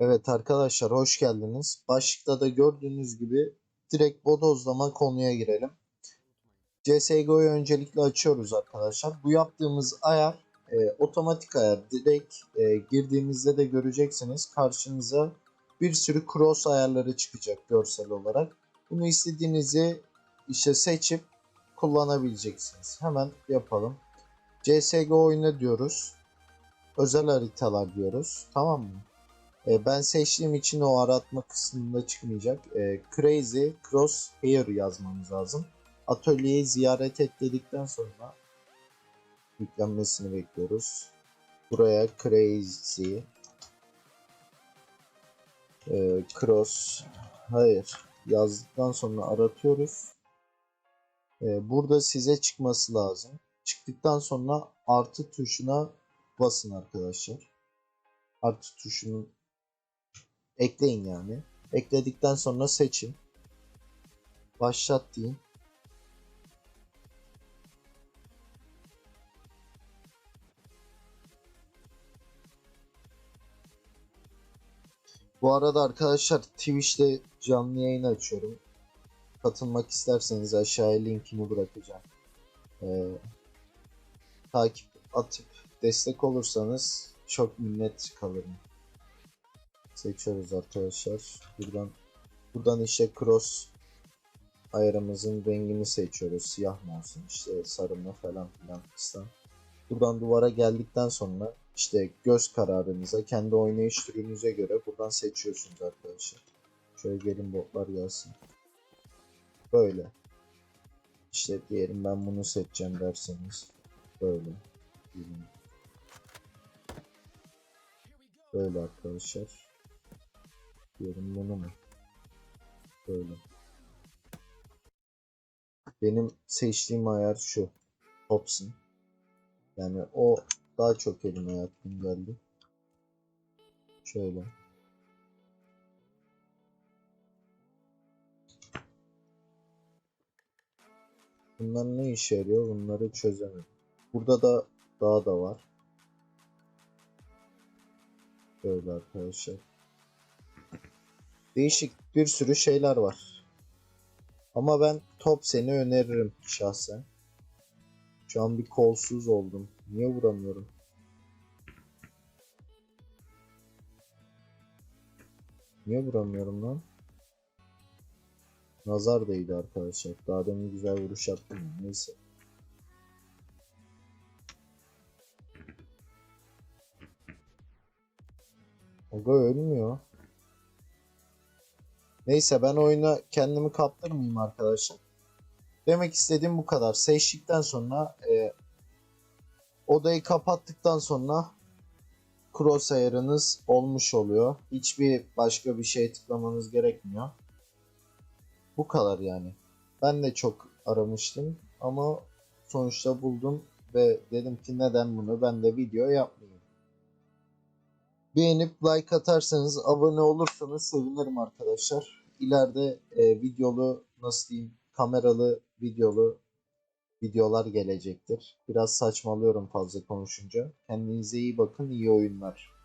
Evet arkadaşlar hoş geldiniz. Başlıkta da gördüğünüz gibi direkt bodozlama konuya girelim. CSGO'yu öncelikle açıyoruz arkadaşlar. Bu yaptığımız ayar e, otomatik ayar. Direkt e, girdiğimizde de göreceksiniz karşınıza bir sürü cross ayarları çıkacak görsel olarak. Bunu istediğinizi işte seçip kullanabileceksiniz. Hemen yapalım. CSGO oyna diyoruz. Özel haritalar diyoruz. Tamam mı? E, ben seçtiğim için o aratma kısmında çıkmayacak. E, Crazy Cross Hair yazmamız lazım. Atölyeyi ziyaret et dedikten sonra yüklenmesini bekliyoruz. Buraya Crazy e, Cross Hayır yazdıktan sonra aratıyoruz. E, burada size çıkması lazım. Çıktıktan sonra artı tuşuna basın arkadaşlar. Artı tuşunun ekleyin yani. Ekledikten sonra seçin. Başlat deyin. Bu arada arkadaşlar Twitch'te canlı yayın açıyorum. Katılmak isterseniz aşağıya linkini bırakacağım. Ee, takip atıp destek olursanız çok minnet kalırım seçiyoruz arkadaşlar. Buradan buradan işte cross ayarımızın rengini seçiyoruz. Siyah mı olsun işte sarı mı falan filan fistan. Buradan duvara geldikten sonra işte göz kararınıza kendi oynayış türünüze göre buradan seçiyorsunuz arkadaşlar. Şöyle gelin botlar gelsin. Böyle. İşte diyelim ben bunu seçeceğim derseniz böyle. Böyle arkadaşlar. Diyelim bunu mu? Böyle. Benim seçtiğim ayar şu. Hopsin. Yani o daha çok elime yatkın geldi. Şöyle. Bunlar ne işe yarıyor? Bunları çözemedim. Burada da daha da var. Böyle arkadaşlar. Değişik bir sürü şeyler var. Ama ben top seni öneririm şahsen. Şu an bir kolsuz oldum. Niye vuramıyorum? Niye vuramıyorum lan? Nazar değdi arkadaşlar. Daha demin güzel vuruş yaptım. ya, Neyse. Oga ölmüyor. Neyse ben oyuna kendimi kaptırmayayım arkadaşlar. Demek istediğim bu kadar. Seçtikten sonra e, odayı kapattıktan sonra cross ayarınız olmuş oluyor. Hiçbir başka bir şey tıklamanız gerekmiyor. Bu kadar yani. Ben de çok aramıştım ama sonuçta buldum ve dedim ki neden bunu ben de video yapmayayım. Beğenip like atarsanız, abone olursanız sevinirim arkadaşlar. İleride e, videolu, nasıl diyeyim, kameralı videolu videolar gelecektir. Biraz saçmalıyorum fazla konuşunca. Kendinize iyi bakın, iyi oyunlar.